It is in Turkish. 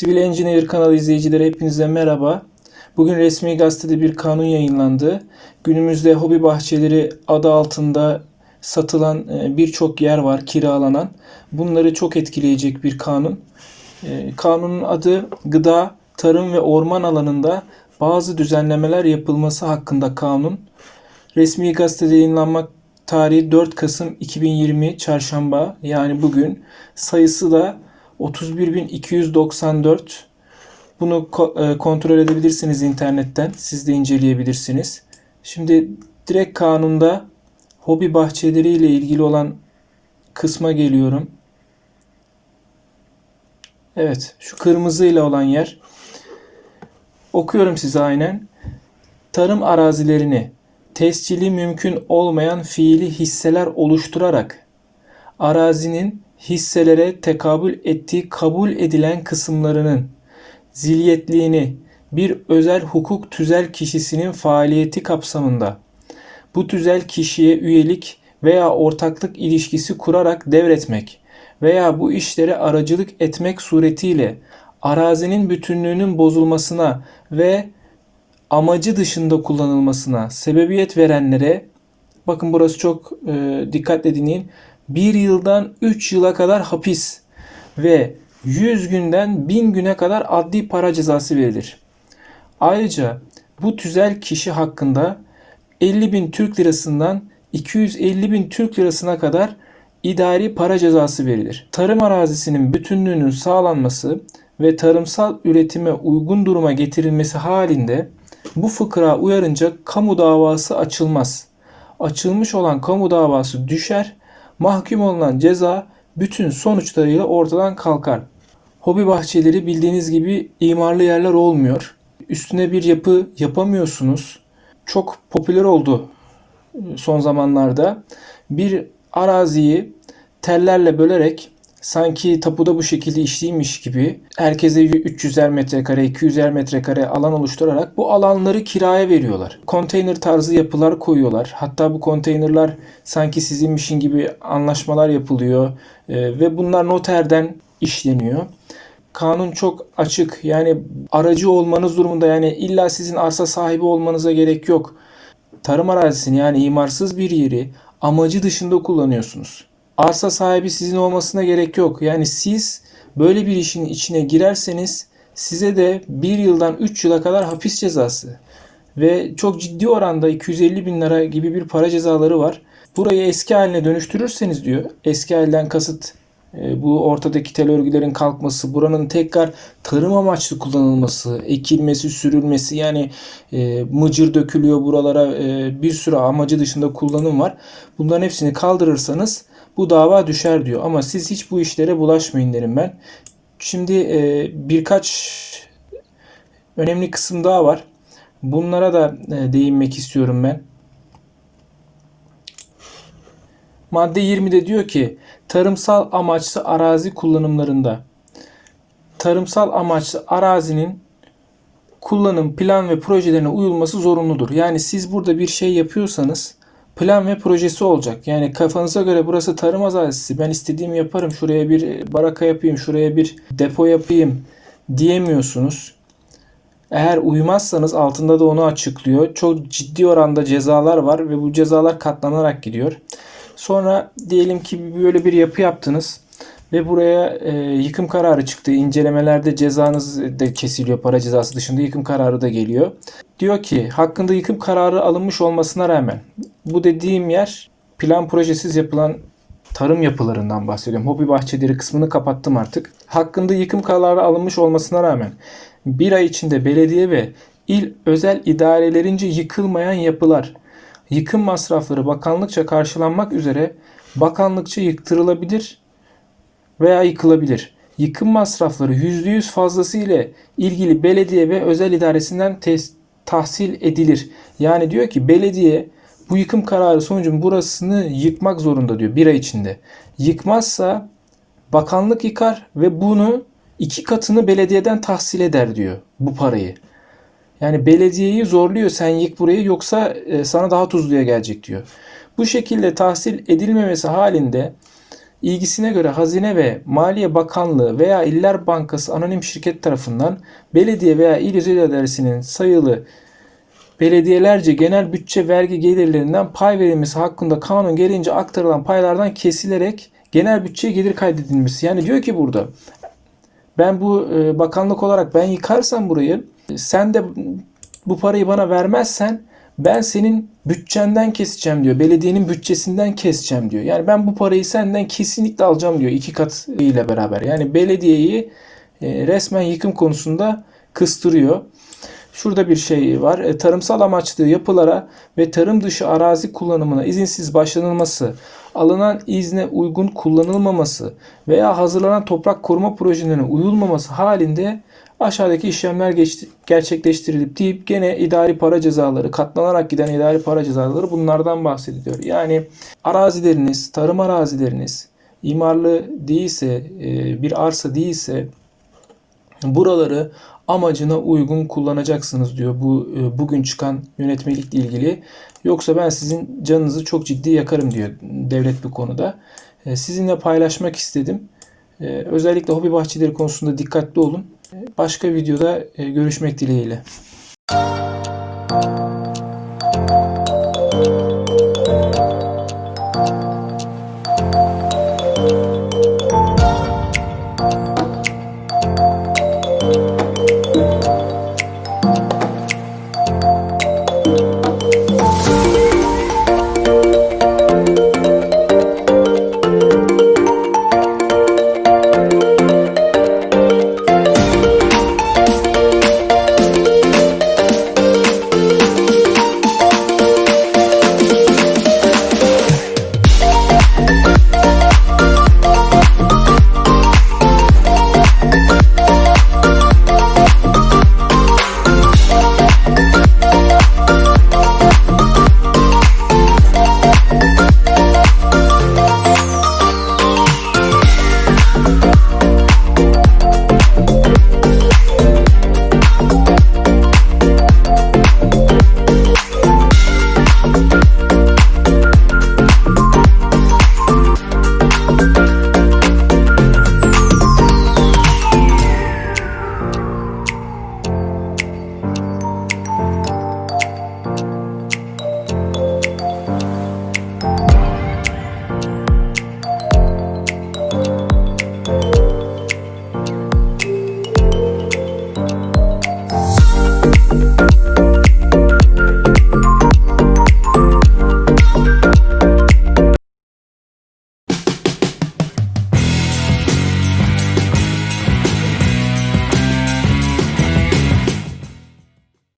Sivil Engineer kanalı izleyicileri hepinize merhaba. Bugün resmi gazetede bir kanun yayınlandı. Günümüzde hobi bahçeleri adı altında satılan e, birçok yer var kiralanan. Bunları çok etkileyecek bir kanun. E, Kanunun adı gıda, tarım ve orman alanında bazı düzenlemeler yapılması hakkında kanun. Resmi gazetede yayınlanmak tarihi 4 Kasım 2020 Çarşamba yani bugün. Sayısı da 31.294. Bunu e, kontrol edebilirsiniz internetten. Siz de inceleyebilirsiniz. Şimdi direkt kanunda hobi bahçeleri ile ilgili olan kısma geliyorum. Evet, şu kırmızıyla olan yer. Okuyorum size aynen. Tarım arazilerini tescili mümkün olmayan fiili hisseler oluşturarak arazinin hisselere tekabül ettiği kabul edilen kısımlarının zilyetliğini bir özel hukuk tüzel kişisinin faaliyeti kapsamında bu tüzel kişiye üyelik veya ortaklık ilişkisi kurarak devretmek veya bu işlere aracılık etmek suretiyle arazinin bütünlüğünün bozulmasına ve amacı dışında kullanılmasına sebebiyet verenlere bakın burası çok e, dikkatle dinleyin. 1 yıldan 3 yıla kadar hapis ve 100 günden 1000 güne kadar adli para cezası verilir. Ayrıca bu tüzel kişi hakkında 50 bin Türk lirasından 250 bin Türk lirasına kadar idari para cezası verilir. Tarım arazisinin bütünlüğünün sağlanması ve tarımsal üretime uygun duruma getirilmesi halinde bu fıkra uyarınca kamu davası açılmaz. Açılmış olan kamu davası düşer, mahkum olunan ceza bütün sonuçlarıyla ortadan kalkar. Hobi bahçeleri bildiğiniz gibi imarlı yerler olmuyor. Üstüne bir yapı yapamıyorsunuz. Çok popüler oldu son zamanlarda. Bir araziyi tellerle bölerek sanki tapuda bu şekilde işliymiş gibi herkese 300'er metrekare, 200'er metrekare alan oluşturarak bu alanları kiraya veriyorlar. Konteyner tarzı yapılar koyuyorlar. Hatta bu konteynerlar sanki sizinmişin gibi anlaşmalar yapılıyor Ee, ve bunlar noterden işleniyor. Kanun çok açık. Yani aracı olmanız durumunda yani illa sizin arsa sahibi olmanıza gerek yok. Tarım arazisini yani imarsız bir yeri amacı dışında kullanıyorsunuz. Arsa sahibi sizin olmasına gerek yok. Yani siz böyle bir işin içine girerseniz size de 1 yıldan 3 yıla kadar hapis cezası ve çok ciddi oranda 250 bin lira gibi bir para cezaları var. Burayı eski haline dönüştürürseniz diyor. Eski halden kasıt e, bu ortadaki tel örgülerin kalkması, buranın tekrar tarım amaçlı kullanılması, ekilmesi, sürülmesi yani e, mıcır dökülüyor buralara e, bir sürü amacı dışında kullanım var. Bunların hepsini kaldırırsanız bu dava düşer diyor. Ama siz hiç bu işlere bulaşmayın derim ben. Şimdi e, birkaç önemli kısım daha var. Bunlara da e, değinmek istiyorum ben. Madde 20'de diyor ki tarımsal amaçlı arazi kullanımlarında tarımsal amaçlı arazinin kullanım plan ve projelerine uyulması zorunludur. Yani siz burada bir şey yapıyorsanız plan ve projesi olacak. Yani kafanıza göre burası tarım arazisi. Ben istediğimi yaparım. Şuraya bir baraka yapayım, şuraya bir depo yapayım diyemiyorsunuz. Eğer uymazsanız altında da onu açıklıyor. Çok ciddi oranda cezalar var ve bu cezalar katlanarak gidiyor. Sonra diyelim ki böyle bir yapı yaptınız ve buraya e, yıkım kararı çıktı. İncelemelerde cezanız da kesiliyor. Para cezası dışında yıkım kararı da geliyor. Diyor ki hakkında yıkım kararı alınmış olmasına rağmen bu dediğim yer plan projesiz yapılan tarım yapılarından bahsediyorum. Hobi bahçeleri kısmını kapattım artık. Hakkında yıkım kararı alınmış olmasına rağmen bir ay içinde belediye ve il özel idarelerince yıkılmayan yapılar yıkım masrafları bakanlıkça karşılanmak üzere bakanlıkça yıktırılabilir veya yıkılabilir. Yıkım masrafları %100 fazlası ile ilgili belediye ve özel idaresinden tahsil edilir. Yani diyor ki belediye bu yıkım kararı sonucu burasını yıkmak zorunda diyor bir ay içinde. Yıkmazsa bakanlık yıkar ve bunu iki katını belediyeden tahsil eder diyor bu parayı. Yani belediyeyi zorluyor sen yık burayı yoksa e, sana daha tuzluya gelecek diyor. Bu şekilde tahsil edilmemesi halinde ilgisine göre Hazine ve Maliye Bakanlığı veya İller Bankası anonim şirket tarafından belediye veya il özel idaresinin sayılı belediyelerce genel bütçe vergi gelirlerinden pay verilmesi hakkında kanun gereğince aktarılan paylardan kesilerek genel bütçeye gelir kaydedilmesi. Yani diyor ki burada ben bu e, bakanlık olarak ben yıkarsam burayı sen de bu parayı bana vermezsen ben senin bütçenden keseceğim diyor. Belediyenin bütçesinden keseceğim diyor. Yani ben bu parayı senden kesinlikle alacağım diyor iki kat ile beraber. Yani belediyeyi e, resmen yıkım konusunda kıstırıyor. Şurada bir şey var. E, tarımsal amaçlı yapılara ve tarım dışı arazi kullanımına izinsiz başlanılması, alınan izne uygun kullanılmaması veya hazırlanan toprak koruma projelerine uyulmaması halinde aşağıdaki işlemler geç- gerçekleştirilip deyip gene idari para cezaları, katlanarak giden idari para cezaları bunlardan bahsediliyor. Yani arazileriniz, tarım arazileriniz imarlı değilse, e, bir arsa değilse buraları amacına uygun kullanacaksınız diyor bu e, bugün çıkan yönetmelikle ilgili. Yoksa ben sizin canınızı çok ciddi yakarım diyor devlet bu konuda. E, Sizinle paylaşmak istedim. E, Özellikle hobi bahçeleri konusunda dikkatli olun. Başka videoda görüşmek dileğiyle.